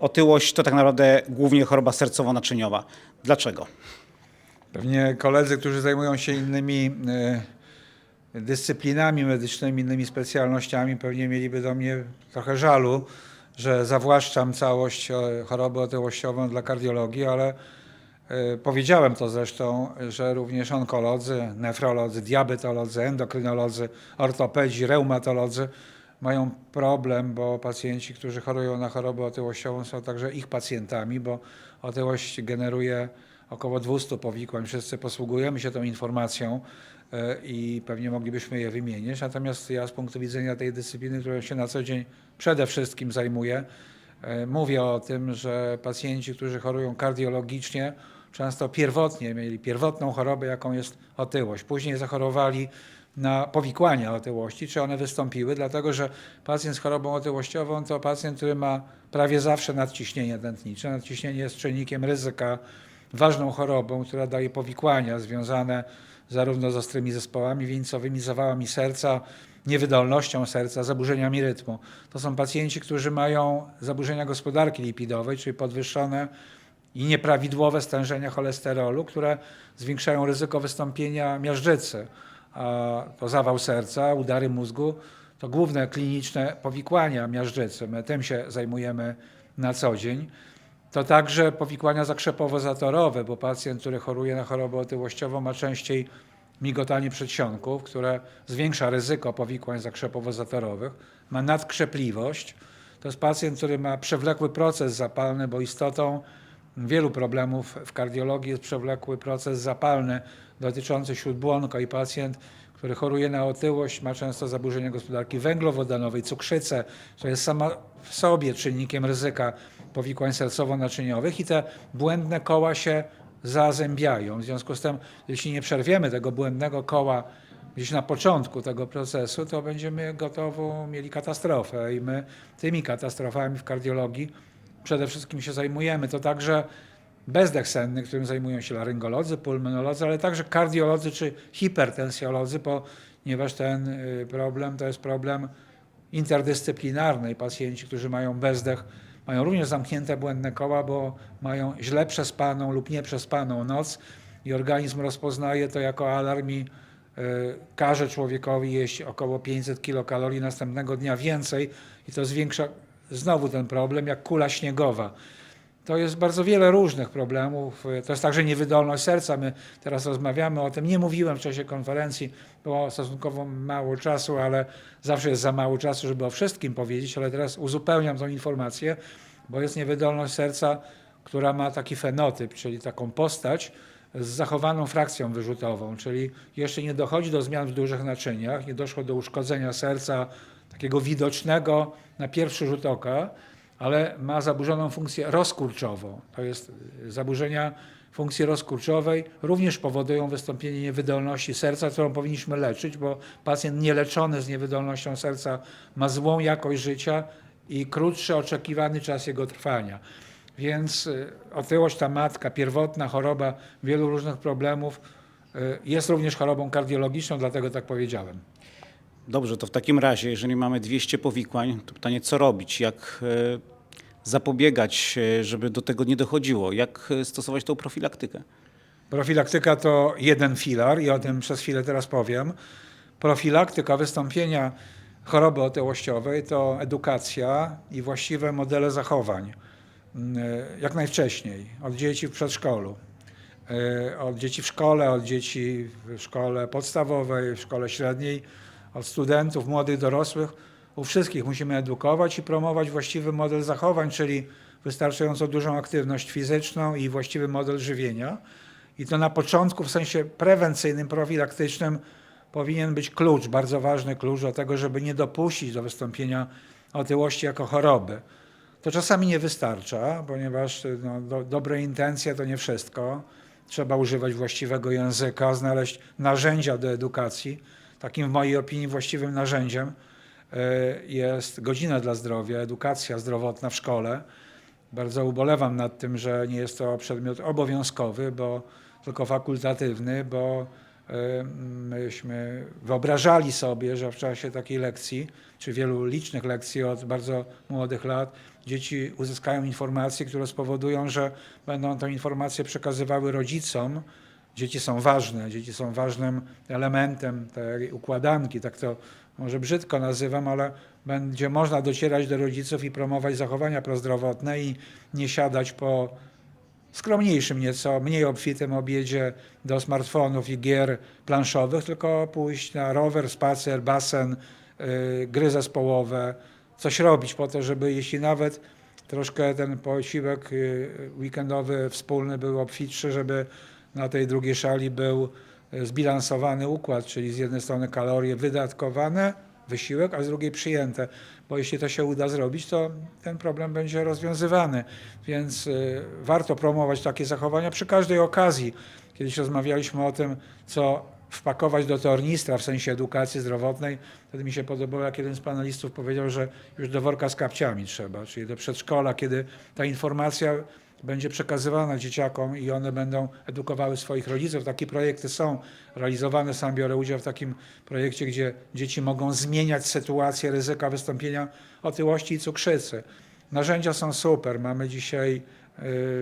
Otyłość to tak naprawdę głównie choroba sercowo-naczyniowa. Dlaczego? Pewnie koledzy, którzy zajmują się innymi e, dyscyplinami medycznymi, innymi specjalnościami, pewnie mieliby do mnie trochę żalu, że zawłaszczam całość e, chorobę otyłościową dla kardiologii, ale e, powiedziałem to zresztą, że również onkolodzy, nefrolodzy, diabetolodzy, endokrynolodzy, ortopedzi, reumatolodzy mają problem, bo pacjenci, którzy chorują na chorobę otyłościową są także ich pacjentami, bo otyłość generuje około 200 powikłań. Wszyscy posługujemy się tą informacją e, i pewnie moglibyśmy je wymienić. Natomiast ja z punktu widzenia tej dyscypliny, którą się na co dzień przede wszystkim zajmuję, e, mówię o tym, że pacjenci, którzy chorują kardiologicznie, często pierwotnie mieli pierwotną chorobę, jaką jest otyłość. Później zachorowali na powikłania otyłości, czy one wystąpiły, dlatego że pacjent z chorobą otyłościową to pacjent, który ma prawie zawsze nadciśnienie tętnicze. Nadciśnienie jest czynnikiem ryzyka, ważną chorobą, która daje powikłania związane zarówno z ostrymi zespołami wieńcowymi, zawałami serca, niewydolnością serca, zaburzeniami rytmu. To są pacjenci, którzy mają zaburzenia gospodarki lipidowej, czyli podwyższone i nieprawidłowe stężenia cholesterolu, które zwiększają ryzyko wystąpienia miażdżycy. To zawał serca, udary mózgu, to główne kliniczne powikłania miażdżycy. My tym się zajmujemy na co dzień. To także powikłania zakrzepowo-zatorowe, bo pacjent, który choruje na chorobę otyłościową ma częściej migotanie przedsionków, które zwiększa ryzyko powikłań zakrzepowo-zatorowych, ma nadkrzepliwość. To jest pacjent, który ma przewlekły proces zapalny, bo istotą wielu problemów w kardiologii jest przewlekły proces zapalny dotyczący śródbłonka i pacjent, który choruje na otyłość, ma często zaburzenia gospodarki węglowodanowej, cukrzycę, co jest sama w sobie czynnikiem ryzyka powikłań sercowo-naczyniowych i te błędne koła się zazębiają. W związku z tym, jeśli nie przerwiemy tego błędnego koła gdzieś na początku tego procesu, to będziemy gotową mieli katastrofę i my tymi katastrofami w kardiologii przede wszystkim się zajmujemy. To także bezdech senny, którym zajmują się laryngolodzy, pulmonolodzy, ale także kardiolodzy czy hipertensjolodzy, ponieważ ten y, problem to jest problem interdyscyplinarny pacjenci, którzy mają bezdech, mają również zamknięte błędne koła, bo mają źle przespaną lub nieprzespaną noc i organizm rozpoznaje to jako alarm i y, każe człowiekowi jeść około 500 kilokalorii następnego dnia więcej i to zwiększa znowu ten problem jak kula śniegowa. To jest bardzo wiele różnych problemów. To jest także niewydolność serca. My teraz rozmawiamy o tym. Nie mówiłem w czasie konferencji, było stosunkowo mało czasu, ale zawsze jest za mało czasu, żeby o wszystkim powiedzieć, ale teraz uzupełniam tą informację, bo jest niewydolność serca, która ma taki fenotyp, czyli taką postać z zachowaną frakcją wyrzutową, czyli jeszcze nie dochodzi do zmian w dużych naczyniach, nie doszło do uszkodzenia serca takiego widocznego na pierwszy rzut oka, ale ma zaburzoną funkcję rozkurczową. To jest y, zaburzenia funkcji rozkurczowej również powodują wystąpienie niewydolności serca, którą powinniśmy leczyć, bo pacjent nieleczony z niewydolnością serca ma złą jakość życia i krótszy oczekiwany czas jego trwania. Więc y, otyłość ta matka, pierwotna choroba wielu różnych problemów y, jest również chorobą kardiologiczną, dlatego tak powiedziałem. Dobrze, to w takim razie, jeżeli mamy 200 powikłań, to pytanie, co robić? Jak e, zapobiegać, e, żeby do tego nie dochodziło? Jak e, stosować tą profilaktykę? Profilaktyka to jeden filar i o tym przez chwilę teraz powiem. Profilaktyka wystąpienia choroby otyłościowej to edukacja i właściwe modele zachowań. Mm, Jak najwcześniej, od dzieci w przedszkolu, od dzieci w szkole, od dzieci w szkole podstawowej, w szkole średniej, od studentów, młodych dorosłych. U wszystkich musimy edukować i promować właściwy model zachowań, czyli wystarczająco dużą aktywność fizyczną i właściwy model żywienia. I to na początku w sensie prewencyjnym, profilaktycznym powinien być klucz, bardzo ważny klucz do tego, żeby nie dopuścić do wystąpienia otyłości jako choroby. To czasami nie wystarcza, ponieważ no, do, dobre intencje to nie wszystko. Trzeba używać właściwego języka, znaleźć narzędzia do edukacji. Takim w mojej opinii właściwym narzędziem e, jest godzina dla zdrowia, edukacja zdrowotna w szkole. Bardzo ubolewam nad tym, że nie jest to przedmiot obowiązkowy, bo tylko fakultatywny, bo e, myśmy wyobrażali sobie, że w czasie takiej lekcji, czy wielu licznych lekcji od bardzo młodych lat, dzieci uzyskają informacje, które spowodują, że będą tę informację przekazywały rodzicom. Dzieci są ważne, dzieci są ważnym elementem tej układanki, tak to może brzydko nazywam, ale będzie można docierać do rodziców i promować zachowania prozdrowotne i nie siadać po skromniejszym nieco, mniej obfitym obiedzie do smartfonów i gier planszowych, tylko pójść na rower, spacer, basen, yy, gry zespołowe, coś robić po to, żeby jeśli nawet troszkę ten posiłek yy, weekendowy wspólny był obfitszy, żeby na tej drugiej szali był yy, zbilansowany układ, czyli z jednej strony kalorie wydatkowane, wysiłek, a z drugiej przyjęte. Bo jeśli to się uda zrobić, to ten problem będzie rozwiązywany. Więc y, warto promować takie zachowania przy każdej okazji. Kiedyś rozmawialiśmy o tym, co wpakować do tornistra w sensie edukacji zdrowotnej. Wtedy mi się podobało, jak jeden z panelistów powiedział, że już do worka z kapciami trzeba, czyli do przedszkola, kiedy ta informacja będzie przekazywana dzieciakom i one będą edukowały swoich rodziców. Takie projekty są realizowane. Sam biorę udział w takim projekcie, gdzie dzieci mogą zmieniać sytuację ryzyka wystąpienia otyłości i cukrzycy. Narzędzia są super. Mamy dzisiaj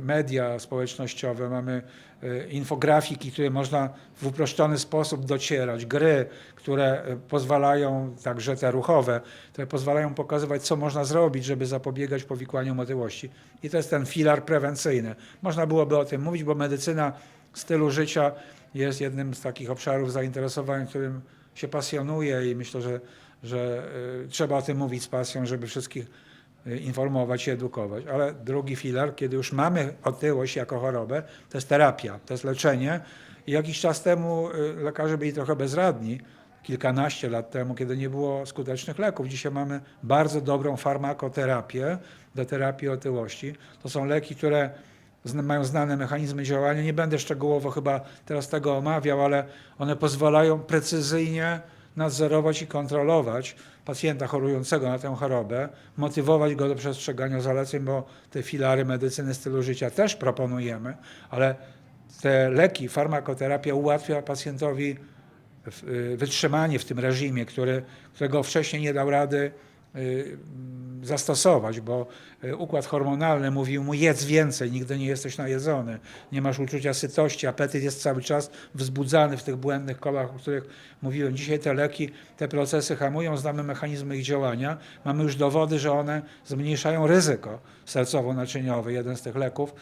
media społecznościowe, mamy y, infografiki, które można w uproszczony sposób docierać, gry, które y, pozwalają, także te ruchowe, które pozwalają pokazywać, co można zrobić, żeby zapobiegać powikłaniom otyłości. I to jest ten filar prewencyjny. Można byłoby o tym mówić, bo medycyna stylu życia jest jednym z takich obszarów zainteresowań, którym się pasjonuję i myślę, że, że y, trzeba o tym mówić z pasją, żeby wszystkich y, informować i edukować. Ale drugi filar, kiedy już mamy otyłość jako chorobę, to jest terapia, to jest leczenie. I jakiś czas temu y, lekarze byli trochę bezradni, kilkanaście lat temu, kiedy nie było skutecznych leków. Dzisiaj mamy bardzo dobrą farmakoterapię do terapii otyłości. To są leki, które mają znane mechanizmy działania. Nie będę szczegółowo chyba teraz tego omawiał, ale one pozwalają precyzyjnie nadzorować i kontrolować pacjenta chorującego na tę chorobę, motywować go do przestrzegania zaleceń, bo te filary medycyny stylu życia też proponujemy, ale te leki, farmakoterapia ułatwia pacjentowi y, wytrzymanie w tym reżimie, który, którego wcześniej nie dał rady y, zastosować, bo y, układ hormonalny mówił mu jedz więcej, nigdy nie jesteś najedzony, nie masz uczucia sytości, apetyt jest cały czas wzbudzany w tych błędnych kołach, o których mówiłem. Dzisiaj te leki, te procesy hamują, znamy mechanizmy ich działania, mamy już dowody, że one zmniejszają ryzyko sercowo-naczyniowe. Jeden z tych leków,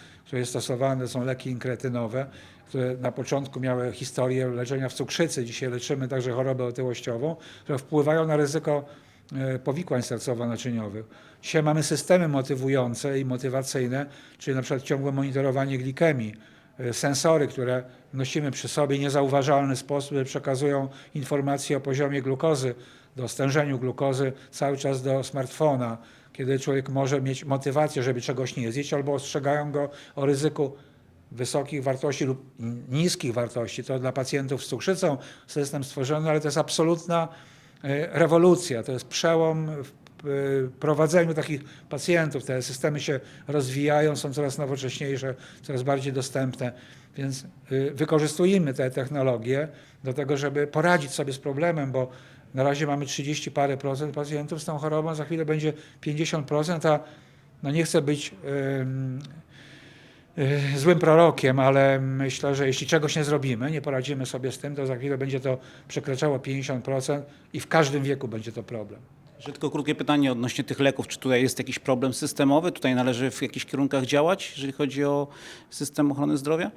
stosowany, to są leki inkretynowe, które na początku miały historię leczenia w cukrzycy, dzisiaj leczymy także chorobę otyłościową, które wpływają na ryzyko e, powikłań sercowo-naczyniowych. Dzisiaj mamy systemy motywujące i motywacyjne, czyli na przykład ciągłe monitorowanie glikemii, e, sensory, które nosimy przy sobie niezauważalny sposób, przekazują informacje o poziomie glukozy, do stężeniu glukozy cały czas do smartfona, kiedy człowiek może mieć motywację, żeby czegoś nie zjeść, albo ostrzegają go o ryzyku wysokich wartości lub niskich wartości. To dla pacjentów z cukrzycą system stworzony, ale to jest absolutna e, rewolucja. To jest przełom w e, prowadzeniu takich pacjentów. Te systemy się rozwijają, są coraz nowocześniejsze, coraz bardziej dostępne, więc e, wykorzystujemy te technologie do tego, żeby poradzić sobie z problemem, bo na razie mamy 30 parę procent pacjentów z tą chorobą, za chwilę będzie 50%, a no nie chcę być em, y, złym prorokiem, ale myślę, że jeśli czegoś nie zrobimy, nie poradzimy sobie z tym, to za chwilę będzie to przekraczało 50% i w każdym wieku będzie to problem. Jeszcze tylko krótkie pytanie odnośnie tych leków. Czy tutaj jest jakiś problem systemowy? Tutaj należy w jakichś kierunkach działać, jeżeli chodzi o system ochrony zdrowia?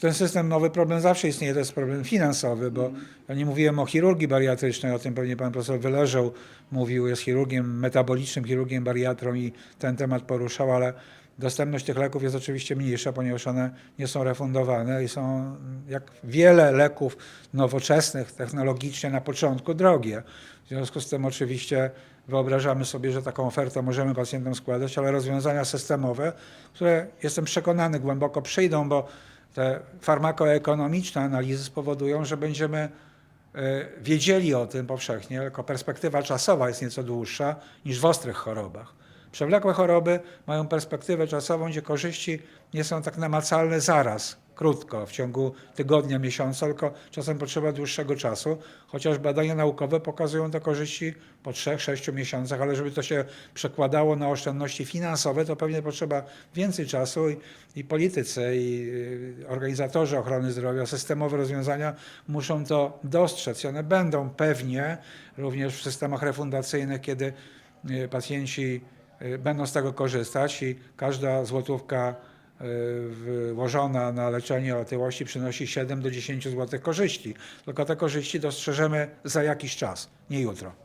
Ten system nowy problem zawsze istnieje, to jest problem finansowy, bo ja nie mówiłem o chirurgii bariatrycznej, o tym pewnie pan profesor Wyleżał mówił, jest chirurgiem metabolicznym, chirurgiem bariatrą i ten temat poruszał, ale dostępność tych leków jest oczywiście mniejsza, ponieważ one nie są refundowane i są jak wiele leków nowoczesnych, technologicznie na początku drogie. W związku z tym oczywiście wyobrażamy sobie, że taką ofertę możemy pacjentom składać, ale rozwiązania systemowe, które jestem przekonany głęboko przyjdą, bo te farmakoekonomiczne analizy spowodują, że będziemy e, wiedzieli o tym powszechnie, tylko perspektywa czasowa jest nieco dłuższa niż w ostrych chorobach. Przewlekłe choroby mają perspektywę czasową, gdzie korzyści nie są tak namacalne zaraz. krótko, w ciągu tygodnia, miesiąca, tylko czasem potrzeba dłuższego czasu, chociaż badania naukowe pokazują te korzyści po 3-6 miesiącach, ale żeby to się przekładało na oszczędności finansowe, to pewnie potrzeba więcej czasu i, i politycy, i y, organizatorzy ochrony zdrowia, systemowe rozwiązania muszą to dostrzec i one będą pewnie również w systemach refundacyjnych, kiedy y, pacjenci będą z tego korzystać i każda złotówka y, włożona na leczenie otyłości przynosi 7 do 10 zł korzyści. Tylko te korzyści dostrzeżemy za jakiś czas, nie jutro.